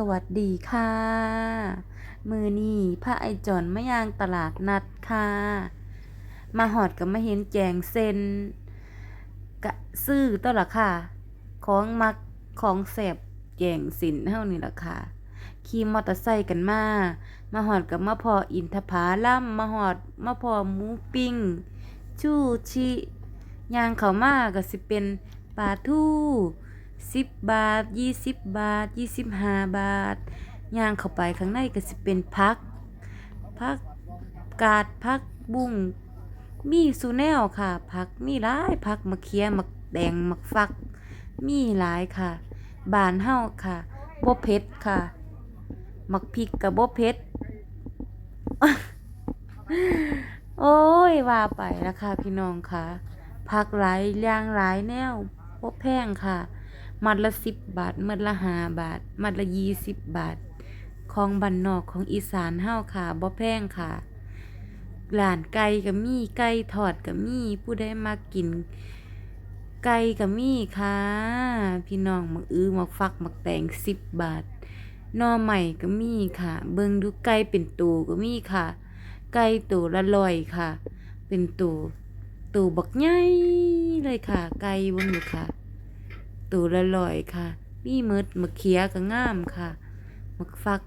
สวัสดีค่ะ มือนี้พระไอจอนมะยางตลาดนัดค่ะ มาหอดกับมาเห็นแจงเซนกะซื้อตัวละค่ะ ของมักของแสบแจงสินเท่านี้ละค่ะขี่มอเตอร์ไซค์กันมา มาหอดกับมาพออินทผาล่ำมาหอดมาพอหมูปิ้ง ชูชิยางเขามากก็สิเป็นปลาทู สิบบาทยี่สิบบาทยี่สิบห้าบาทย่างเข้าไปข้างในก็สิเป็นพักพักกาดพักบุ้งมีสูแนวค่ะพักมีหลายพักมะเขียมักแดงมักฟัก มีหลายค่ะ บานเฮาค่ะบ่เผ็ดค่ะมักพริกกับบ่เผ็ดโอ้ยว่าไปแล้วค่ะพี่น้องค่ะผักหลายอย่างหลายแนวบ่แพงค่ะ มัดละสิบบาท มัดละห้าบาท มัดละยี่สิบบาท ของบ้านนอกของอีสานเฮาค่ะบ่แพงค่ะร้านไก่ก็มีไก่ทอดก็มีผู้ใดมากิน ไก่ก็มีค่ะ พี่น้องมักอื้อมักฟักมักแตงสิบบาทนอใหม่ก็มีค่ะ เบิ่งดูไก่เป็นตูก็มีค่ะ ไก่ตูละร้อยค่ะ เป็นตูตูบักใหญ่เลยค่ะ ไก่บิ่งดูค่ะ ตูละร้อยค่ะ มีมืดมะเขียก็งามค่ะมักฟัก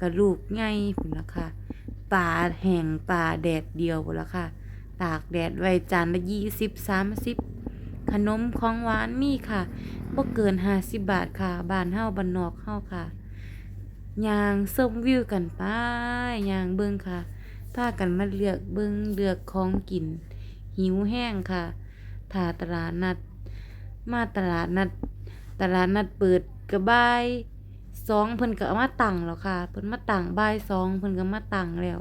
กระลูกใหญ่พุ่นละค่ะปลาแห้งปลาแดดเดียวพุ่นละค่ะ ตากแดดไว้จานละยี่สิบสามสิบขนมของหวานมีค่ะบ่เกินห้าสิบบาทค่ะบ้านเฮาบ้านนอกเฮาค่ะยางชมวิวกันไปยางเบิ่งค่ะพากันมาเลือกเบิ่งเลือกของกิน หิวแห้งค่ะถาตลานัด มาตลาดนัด ตลาดนัดเปิดกระบายสองเพิ่นก็มาตั้งแล้วค่ะเพิ่นมาตั้งบ่ายสองเพิ่นก็มาตั้งแล้ว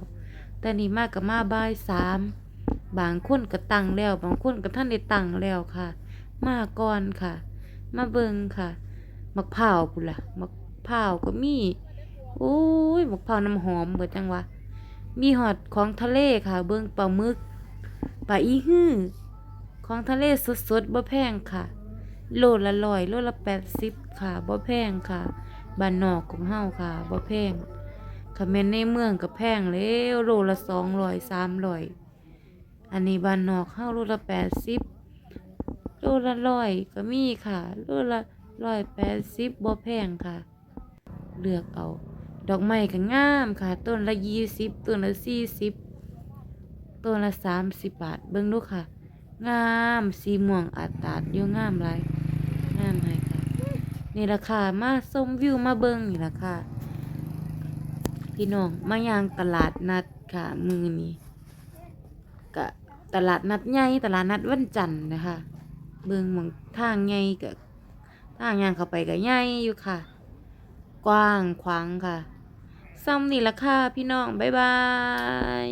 แต่นี่มาก็มาบ่ายสามบางคนก็ตั้งแล้ว บางคนก็ท่านได้ตั้งแล้วค่ะ มาก่อนค่ะ มาเบิ่งค่ะมะพร้าวพุ่นล่ะมะพร้าวก็มีโอ้ยมะพร้าวน้ำหอมเบิดจังวะมีหอดของทะเลค่ะ เบิ่งปลาหมึกปลาอีฮื้อของทะเลสดๆบ่แพงค่ะ โลละร้อยโลละแปดสิบค่ะบ่แพงค่ะบ้านนอกของเฮาค่ะบ่แพงค่ะแม่นในเมืองก็แพงแล้วโลละสองร้อยสามร้อยอันนี้บ้านนอกเฮาโลละแปดสิบโลละร้อยก็มีค่ะโลละร้อยแปดสิบบ่แพงค่ะ เลือกเอา ดอกไม้ก็งามค่ะ ต้นละยี่สิบต้นละสี่สิบต้นละสามสิบบาทเบิ่งดูค่ะ งามสีม่วงอาตาดอยู่งามหลายงามให้ค่ะ นี่ราคามาชมวิวมาเบิ่งนี่ราคาพี่น้องมายางตลาดนัดค่ะมือนี้กะตลาดนัดใหญ่ตลาดนัดวันจันทร์นะคะ เบิ่งมองทางใหญ่กะทางยางเข้าไปก็ใหญ่อยู่ค่ะ กว้างขวางค่ะซ้ำนี่ราคาพี่น้องบ๊ายบาย